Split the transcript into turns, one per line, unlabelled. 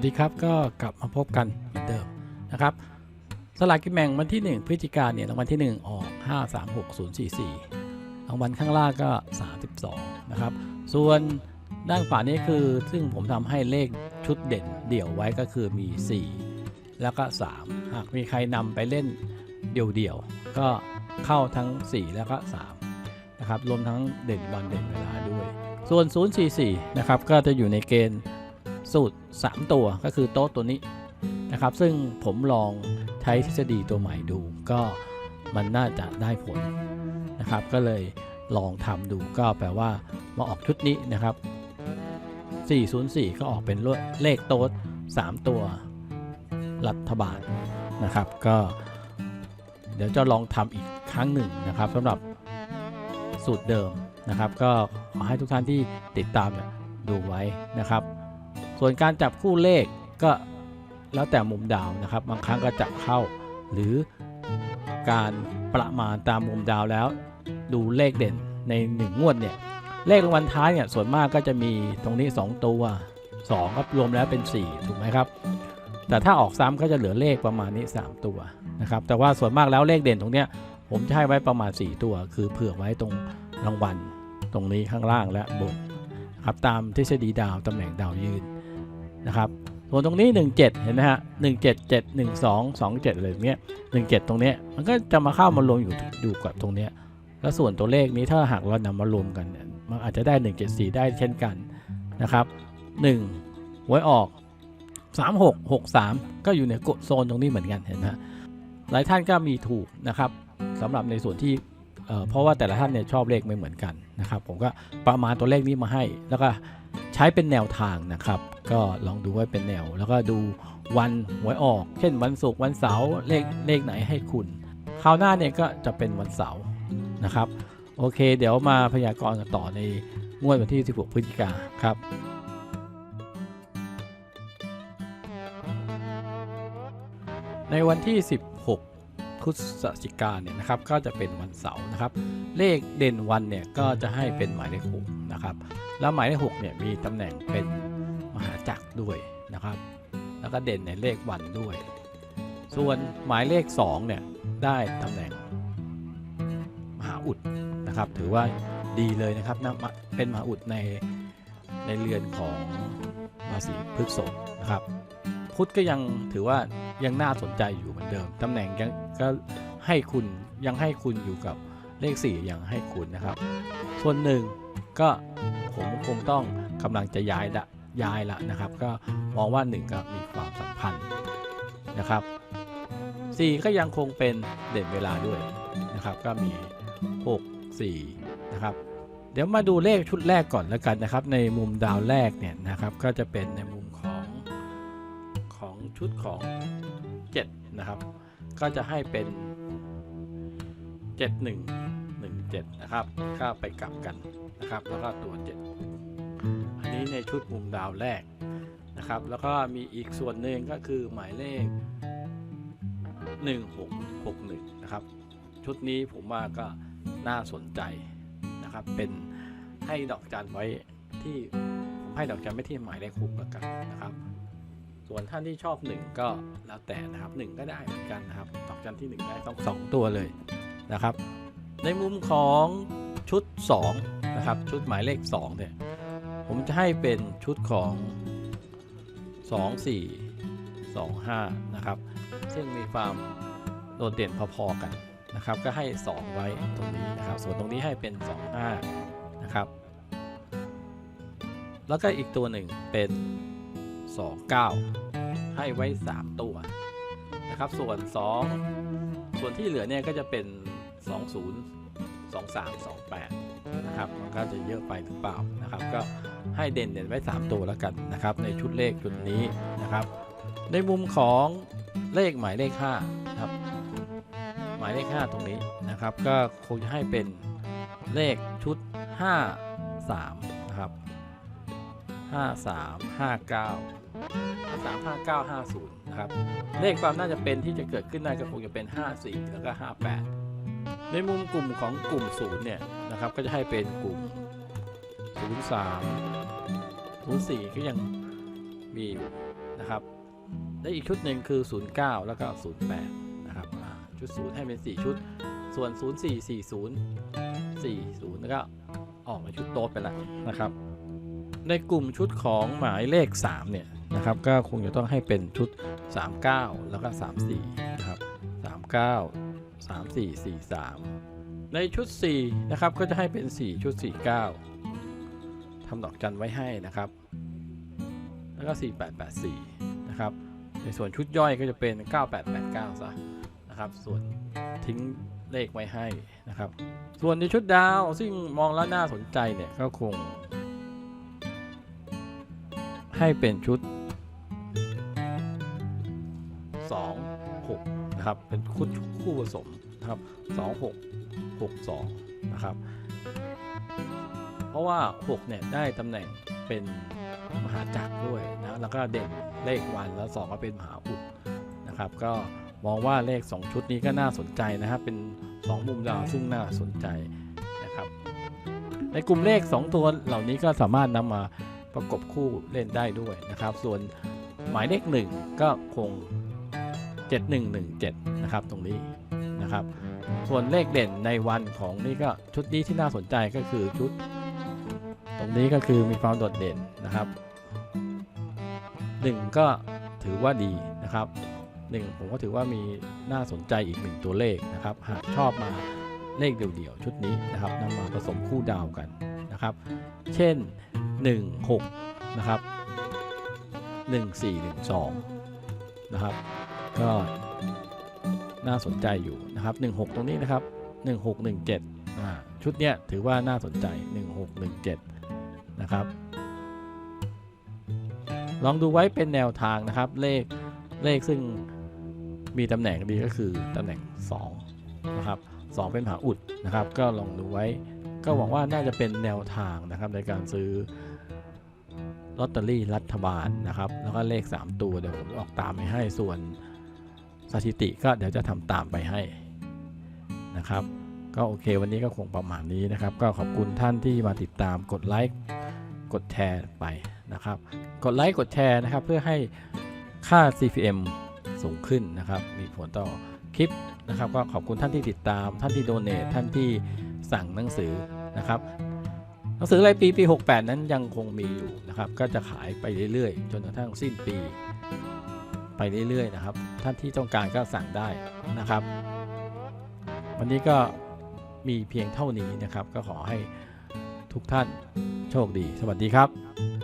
วัสดีครับก็กลับมาพบกันเหมือนเดิมนะครับสลากกินแบ่งวันที่ 1 พฤศจิกายนเนี่ยรางวัลที่ 1 ออก 536044รางวัลข้างล่างก็ 32 นะครับ ส่วนด้านขวานี้คือซึ่งผมทำให้เลขชุดเด่นเดี่ยวไว้ก็คือมี 4 แล้วก็ 3 หากมีใครนำไปเล่นเดี่ยวๆ ก็เข้าทั้ง 4 แล้วก็ 3 นะครับ รวมทั้งเด่นวันเด่นเวลาด้วย ส่วน 044 นะครับ ก็จะอยู่ในเกณฑ์ สูตร 3 ตัวก็คือโต๊ะตัวนี้นะครับ ซึ่งผมลองใช้ทฤษฎีตัวใหม่ดู ก็มันน่าจะได้ผลนะครับ ก็เลยลองทำดูก็แปลว่ามาออกชุดนี้นะครับ 404 ก็ออกเป็นเลขโต๊ะ3 ตัวรัฐบาลนะครับ ก็ เดี๋ยวจะลองทำอีกครั้งหนึ่งนะครับสำหรับสูตรเดิมนะครับ ก็ขอให้ทุกท่านที่ติดตามดูไว้นะครับ ส่วนการจับคู่เลขก็แล้วแต่มุมดาวนะครับ บางครั้งก็จับเข้า หรือการประมาณตามมุมดาวแล้ว ดูเลขเด่นใน1งวดเนี่ยเลขรางวัลท้ายเนี่ยส่วนมากก็จะมีตรงนี้ 2 ตัว2ก็รวมแล้วเป็น 4 ถูกไหมครับ แต่ถ้าออกซ้ำก็จะเหลือเลขประมาณนี้ 3 ตัวนะครับ แต่ว่าส่วนมากแล้วเลขเด่นตรงเนี้ยผมจะให้ไว้ประมาณ 4 ตัว คือเผื่อไว้ตรงรางวัลตรงนี้ข้างล่างและบนครับตามทฤษฎีดาวตำแหน่งดาวยืน นะครับส่วนตรงนี้ 17 เห็นไหมฮะ177 12 27อะไรอย่างเงี้ย17 ตรงเนี้ยมันก็จะมาเข้ามารวมอยู่อยู่กับตรงเนี้ยแล้วส่วนตัวเลขนี้ถ้าหากเรานำมารวมกันมันอาจจะได้ 174 ได้เช่นกันนะครับ1หวยออก 36 63 ก็อยู่ในโซนตรงนี้เหมือนกันเห็นไหมฮะหลายท่านก็มีถูกนะครับสำหรับในส่วนที่เเพราะว่าแต่ละท่านเนี่ยชอบเลขไม่เหมือนกันนะครับ ผมก็ประมาณตัวเลขนี้มาให้แล้วก็ ใช้เป็นแนวทางนะครับ ก็ลองดูไว้เป็นแนว แล้วก็ดูวันหวยออก เช่นวันศุกร์วันเสาร์เลขเลขไหนให้คุณคราวหน้าเนี่ยก็จะเป็นวันเสาร์นะครับ โอเค เดี๋ยวมาพยากรณ์กันต่อในงวดวันที่ 16 พฤศจิกาครับในวันที่ 16 พฤศจิกาเนี่ยนะครับ ก็จะเป็นวันเสาร์นะครับ เลขเด่นวันเนี่ยก็จะให้เป็นหมายเลข6 นะครับ แล้วหมายเลข6เนี่ยมีตำแหน่งเป็นมหาจักรด้วยนะครับ แล้วก็เด่นในเลขวันด้วย ส่วนหมายเลข2เนี่ยได้ตำแหน่งมหาอุดนะครับ ถือว่าดีเลยนะครับนะเป็นมหาอุดในในเรือนของราศีพฤษภนะครับ พุธก็ยังถือว่ายังน่าสนใจอยู่เหมือนเดิมตำแหน่งยังก็ให้คุณยังให้คุณอยู่กับ เลข 4 ยังให้คุณนะครับ ส่วนหนึ่งก็ผมคงต้องกำลังจะย้ายละย้ายละนะครับ ก็มองว่า 1 ก็มีความสัมพันธ์นะครับ 4 ก็ยังคงเป็นเด่นเวลาด้วยนะครับ ก็มี 6 4 นะครับ เดี๋ยวมาดูเลขชุดแรกก่อนแล้วกันนะครับ ในมุมดาวแรกเนี่ยนะครับ ก็จะเป็นในมุมของของชุดของ 7 นะครับ ก็จะให้เป็น 7117 นะครับก็ไปกลับกันนะครับ แล้วก็ตัว 7 อันนี้ในชุดมุมดาวแรกนะครับ แล้วก็มีอีกส่วนหนึ่งก็คือหมายเลข 1661 นะครับ ชุดนี้ผมว่าก็น่าสนใจนะครับ เป็นให้ดอกจันไว้ที่ผมให้ดอกจันไม่ที่หมายเลขหกแล้วกันนะครับ ส่วนท่านที่ชอบ 1 ก็แล้วแต่นะครับ 1 ก็ได้เหมือนกันนะครับ ดอกจันที่ 1 ได้ต้อง2ตัวเลย นะครับ ในมุมของชุด2นะครับชุดหมายเลข2เนี่ยผมจะให้เป็นชุดของ 2 4 2 5 นะครับ ซึ่งมีความโดดเด่นพอๆกันนะครับ ก็ให้ 2 ไว้ตรงนี้นะครับ ส่วนตรงนี้ให้เป็น 2 5 นะครับ แล้วก็อีกตัวหนึ่งเป็น 29 ให้ไว้ 3 ตัวนะครับ ส่วน 2 ส่วนที่เหลือเนี่ยก็จะเป็น 20 23 28 นะครับมันก็จะเยอะไปหรือเปล่านะครับ ก็ให้เด่นเด่นไว้ 3 ตัวแล้วกันนะครับ ในชุดเลขชุดนี้นะครับ ในมุมของเลขหมายเลข5นะครับ หมายเลข 5 ตรงนี้นะครับ ก็คงจะให้เป็นเลขชุด 5 3 นะครับ 5 3 5 9 5 3 5 9 5 0 นะครับ เลขความน่าจะเป็นที่จะเกิดขึ้นได้ก็คงจะเป็น 5 4 แล้วก็ 58 ในมุมกลุ่มของกลุ่ม0เนี่ยนะครับก็จะให้เป็นกลุ่ม 0 3 0 4 ก็ยังมีอยู่นะครับและอีกชุดหนึ่งคือ 09 แล้วก็ 08 นะครับชุด 0 ให้เป็น 4 ชุด ส่วน 04 40 40 แล้วก็ออกในชุดโต๊ดไปแล้วนะครับ ในกลุ่มชุดของหมายเลข 3 เนี่ยนะครับก็คงจะต้องให้เป็นชุด 39 แล้วก็ 34 นะครับ 39 34 43 ในชุด 4 นะครับ ก็จะให้เป็น 4 ชุด 49ทำดอกจันไว้ให้นะครับ แล้วก็ 4884 นะครับ ในส่วนชุดย่อยก็จะเป็น 9889 ซะนะครับ ส่วนทิ้งเลขไว้ให้นะครับ ส่วนในชุดดาวซึ่งมองแล้วน่าสนใจเนี่ยก็คง ให้เป็นชุด นะครับ เป็นคู่คู่ผสมนะครับ2 6 6 2 นะครับ เพราะว่า 6 เนี่ย ได้ตำแหน่งเป็นมหาจักรด้วยนะ แล้วก็เด่นเลขวันแล้ว 2 ก็เป็นมหาอุดนะครับ ก็มองว่าเลข 2 ชุดนี้ก็น่าสนใจนะครับ เป็น 2 มุมดาวซึ่งน่าสนใจนะครับ ในกลุ่มเลข 2 ตัวเหล่านี้ก็สามารถนำมาประกบคู่เล่นได้ด้วยนะครับ ส่วนหมายเลข 1 ก็คง 7117 นะครับ ตรงนี้นะครับ ส่วนเลขเด่นในวันของนี่ก็ชุดนี้ที่น่าสนใจก็คือชุด ตรงนี้ก็คือมีความโดดเด่นนะครับ 1 ก็ถือว่าดีนะครับ 1 ผมก็ถือว่ามีน่าสนใจอีกหนึ่งตัวเลขนะครับ หากชอบมาเลขเดี่ยวๆชุดนี้นะครับนำมาผสมคู่ดาวกันนะครับ เช่น 1 6 นะครับ 1 4 1 2 นะครับ ก็น่าสนใจอยู่นะครับ 16 ตรงนี้นะครับ 1617อ่าชุดเนี้ยถือว่าน่าสนใจ 1617 นะครับ ลองดูไว้เป็นแนวทางนะครับ เลขเลขซึ่งมีตำแหน่งดีก็คือตำแหน่ง 2 นะครับ2เป็นมหาอุดนะครับ ก็ลองดูไว้ ก็หวังว่าน่าจะเป็นแนวทางนะครับในการซื้อลอตเตอรี่รัฐบาลนะครับ แล้วก็เลข 3 ตัวเดี๋ยวผมออกตามไปให้ส่วน สถิติก็เดี๋ยวจะทำตามไปให้นะครับ ก็โอเควันนี้ก็คงประมาณนี้นะครับ ก็ขอบคุณท่านที่มาติดตามกดไลค์กดแชร์ไปนะครับ กดไลค์กดแชร์นะครับ เพื่อให้ค่า CPM สูงขึ้นนะครับ มีผลต่อคลิปนะครับ ก็ขอบคุณท่านที่ติดตาม ท่านที่โดเนทท่านที่สั่งหนังสือนะครับหนังสือรายปีปี 68 นั้นยังคงมีอยู่นะครับ ก็จะขายไปเรื่อยๆ จนกระทั่งสิ้นปี ไปเรื่อยๆนะครับ ท่านที่ต้องการก็สั่งได้นะครับ วันนี้ก็มีเพียงเท่านี้นะครับ ก็ขอให้ทุกท่านโชคดี สวัสดีครับ